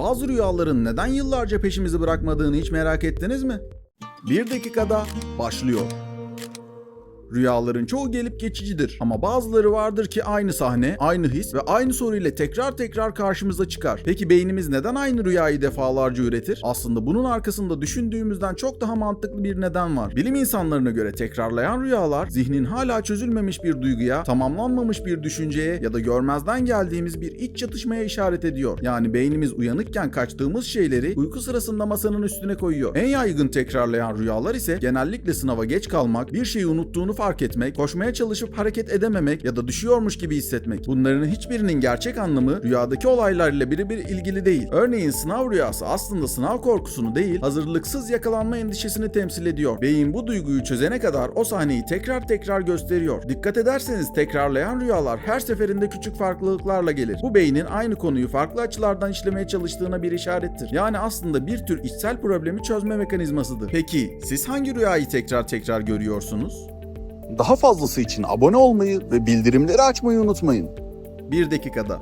Bazı rüyaların neden yıllarca peşimizi bırakmadığını hiç merak ettiniz mi? Bir dakikada başlıyor. Rüyaların çoğu gelip geçicidir ama bazıları vardır ki aynı sahne, aynı his ve aynı soru ile tekrar tekrar karşımıza çıkar. Peki beynimiz neden aynı rüyayı defalarca üretir? Aslında bunun arkasında düşündüğümüzden çok daha mantıklı bir neden var. Bilim insanlarına göre tekrarlayan rüyalar zihnin hala çözülmemiş bir duyguya, tamamlanmamış bir düşünceye ya da görmezden geldiğimiz bir iç çatışmaya işaret ediyor. Yani beynimiz uyanıkken kaçtığımız şeyleri uyku sırasında masanın üstüne koyuyor. En yaygın tekrarlayan rüyalar ise genellikle sınava geç kalmak, bir şeyi unuttuğunu fark etmek, koşmaya çalışıp hareket edememek ya da düşüyormuş gibi hissetmek. Bunların hiçbirinin gerçek anlamı rüyadaki olaylarla birebir ilgili değil. Örneğin sınav rüyası aslında sınav korkusunu değil, hazırlıksız yakalanma endişesini temsil ediyor. Beyin bu duyguyu çözene kadar o sahneyi tekrar tekrar gösteriyor. Dikkat ederseniz tekrarlayan rüyalar her seferinde küçük farklılıklarla gelir. Bu beynin aynı konuyu farklı açılardan işlemeye çalıştığına bir işarettir. Yani aslında bir tür içsel problemi çözme mekanizmasıdır. Peki siz hangi rüyayı tekrar tekrar görüyorsunuz? Daha fazlası için abone olmayı ve bildirimleri açmayı unutmayın. Bir dakikada.